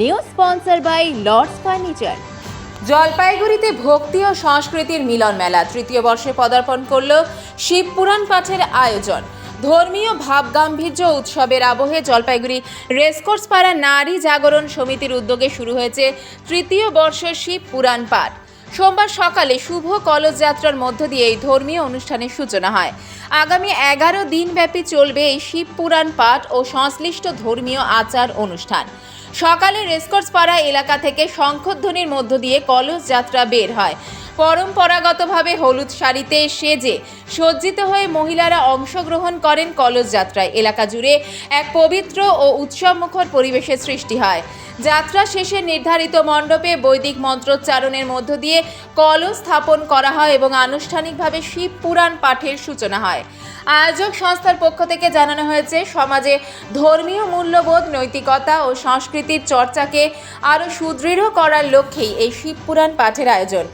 New sponsor by Lords furniture জলপাইগুড়িতে ভক্তি ও সংস্কৃতির মিলন মেলা তৃতীয় বর্ষে পদার্পণ করল শিব পুরাণ পাঠের আয়োজন। ধর্মীয় ভাবগাম্ভীর্য উৎসবের আবহে জলপাইগুড়ি রেসকোর্স পাড়া নারী জাগরণ সমিতির উদ্যোগে শুরু হয়েছে তৃতীয় বর্ষের শিব পুরাণ পাঠ। সোমবার সকালে শুভ কলস যাত্রার মধ্য দিয়ে এই ধর্মীয় অনুষ্ঠানের সূচনা হয়। আগামী এগারো দিনব্যাপী চলবে এই শিব পুরাণ পাঠ ও সংশ্লিষ্ট ধর্মীয় আচার অনুষ্ঠান। সকালে রেসকোর্স পাড়া এলাকা থেকে শঙ্খধ্বনির মধ্য দিয়ে কলস যাত্রা বের হয়। পরম্পরাগতভাবে হলুদ শাড়িতে সেজে সজ্জিত হয়ে মহিলারা অংশগ্রহণ করেন কলস যাত্রায়। এলাকা জুড়ে এক পবিত্র ও উৎসবমুখর পরিবেশের সৃষ্টি হয়। যাত্রা শেষে নির্ধারিত মণ্ডপে বৈদিক মন্ত্রোচ্চারণের মধ্য দিয়ে কলস স্থাপন করা হয় এবং আনুষ্ঠানিকভাবে শিব পুরাণ পাঠের সূচনা হয়। আয়োজক সংস্থার পক্ষ থেকে জানানো হয়েছে, সমাজে ধর্মীয় মূল্যবোধ, নৈতিকতা ও সংস্কৃতির চর্চাকে আরও সুদৃঢ় করার লক্ষ্যেই এই শিবপুরাণ পাঠের আয়োজন।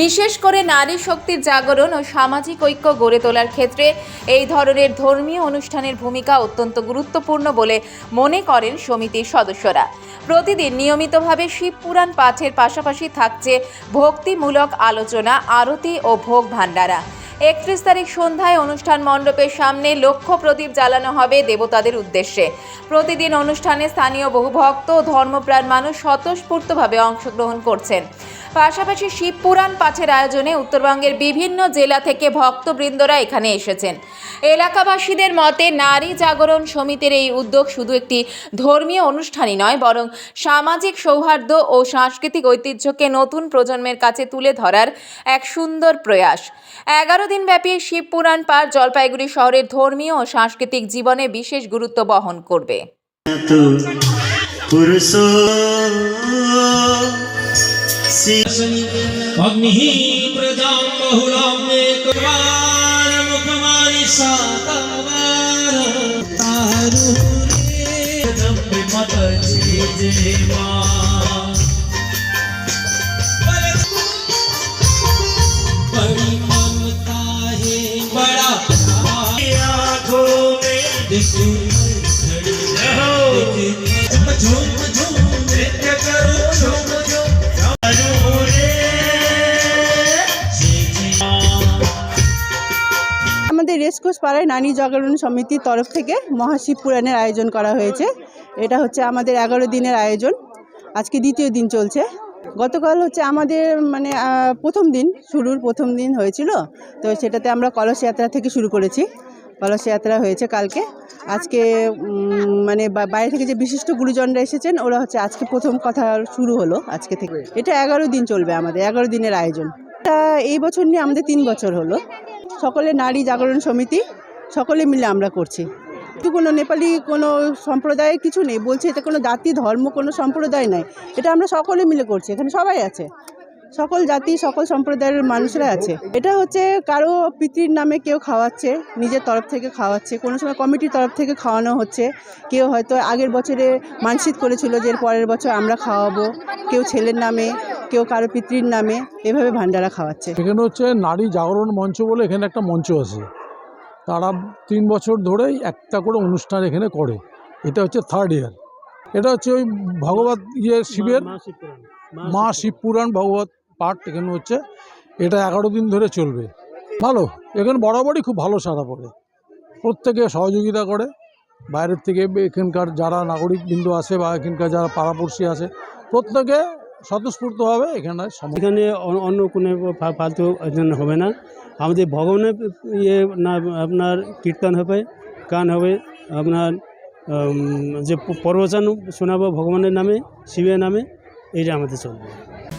বিশেষ করে নারী শক্তির জাগরণ ও সামাজিক ঐক্য গড়ে তোলার ক্ষেত্রে এই ধরনের ধর্মীয় অনুষ্ঠানের ভূমিকা অত্যন্ত গুরুত্বপূর্ণ বলে মনে করেন সমিতির সদস্যরা। প্রতিদিন নিয়মিতভাবে শিবপুরাণ পাঠের পাশাপাশি থাকছে ভক্তিমূলক আলোচনা, আরতি ও ভোগ ভাণ্ডারা। একত্রিশ তারিখ সন্ধ্যায় অনুষ্ঠান মণ্ডপের সামনে লক্ষ্য প্রদীপ জ্বালানো হবে দেবতাদের উদ্দেশ্যে। প্রতিদিন অনুষ্ঠানে স্থানীয় বহু ভক্ত ও ধর্মপ্রাণ মানুষ স্বতঃস্ফূর্তভাবে অংশগ্রহণ করছেন। পাশাপাশি শিব পুরাণ পাঠের আয়োজনে উত্তরবঙ্গের বিভিন্ন জেলা থেকে ভক্তবৃন্দরা এখানে এসেছেন। এলাকাবাসীদের মতে নারী জাগরণ সমিতির এই উদ্যোগ শুধু একটি ধর্মীয় অনুষ্ঠানই নয়, বরং সামাজিক সৌহার্দ্য ও সাংস্কৃতিক ঐতিহ্যকে নতুন প্রজন্মের কাছে তুলে ধরার এক সুন্দর প্রয়াস। এগারো দিন ব্যাপী শিবপুরাণ পার জলপাইগুড়ি শহরের ধর্মীয় ও সাংস্কৃতিক জীবনে বিশেষ গুরুত্ব বহন করবে। পাড়ায় নারী জাগরণ সমিতির তরফ থেকে মহাশিব পুরাণের আয়োজন করা হয়েছে। এটা হচ্ছে আমাদের এগারো দিনের আয়োজন। আজকে দ্বিতীয় দিন চলছে। গতকাল হচ্ছে আমাদের মানে প্রথম দিন, শুরুর প্রথম দিন হয়েছিল। তো সেটাতে আমরা কলস যাত্রা থেকে শুরু করেছি। কলস যাত্রা হয়েছে কালকে। আজকে মানে বাইরে থেকে যে বিশিষ্ট গুরুজনরা এসেছেন, ওরা হচ্ছে আজকে প্রথম কথা শুরু হলো আজকে থেকে। এটা এগারো দিন চলবে আমাদের, এগারো দিনের আয়োজন। এটা এই বছর নিয়ে আমাদের তিন বছর হলো। সকলে নারী জাগরণ সমিতি, সকলে মিলে আমরা করছি। কিন্তু কোনো নেপালি, কোনো সম্প্রদায়ের কিছু নেই, বলছে এটা কোনো জাতি, ধর্ম, কোনো সম্প্রদায় নাই। এটা আমরা সকলে মিলে করছি, এখানে সবাই আছে। সকল জাতি সকল সম্প্রদায়ের মানুষরা আছে। এটা হচ্ছে কারও পিতৃর নামে কেউ খাওয়াচ্ছে নিজের তরফ থেকে খাওয়াচ্ছে। কোনো সময় কমিটির তরফ থেকে খাওয়ানো হচ্ছে। কেউ হয়তো আগের বছরে মানসিক করেছিল যে এর পরের বছর আমরা খাওয়াবো। কেউ ছেলের নামে কেউ কারও পিতৃর নামে এভাবে ভান্ডারা খাওয়াচ্ছে। এখানে হচ্ছে নারী জাগরণ মঞ্চ বলে এখানে একটা মঞ্চ আছে। তারা তিন বছর ধরেই একটা করে অনুষ্ঠান এখানে করে। এটা হচ্ছে থার্ড ইয়ার এটা হচ্ছে ওই ভগবত ইয়ে শিবের মা শিব পুরাণ ভগবত পাঠ এখানে হচ্ছে, এটা এগারো দিন ধরে চলবে। ভালো, এখানে বরাবরই খুব ভালো সারা পড়ে। প্রত্যেকে সহযোগিতা করে। বাইরের থেকে এখানকার যারা নাগরিক বিন্দু আছে বা এখানকার যারা পাড়াপড়শি আছে, প্রত্যেকে স্বতঃস্ফূর্তভাবে এখানে এখানে অন্য কোনো ফালতু হবে না। আমাদের ভগবানের ইয়ে না আপনার কীর্তন হবে, গান হবে, আপনার যে প্রবচন শোনাবো ভগবানের নামে, শিবের নামে, এইটা আমাদের চলবে।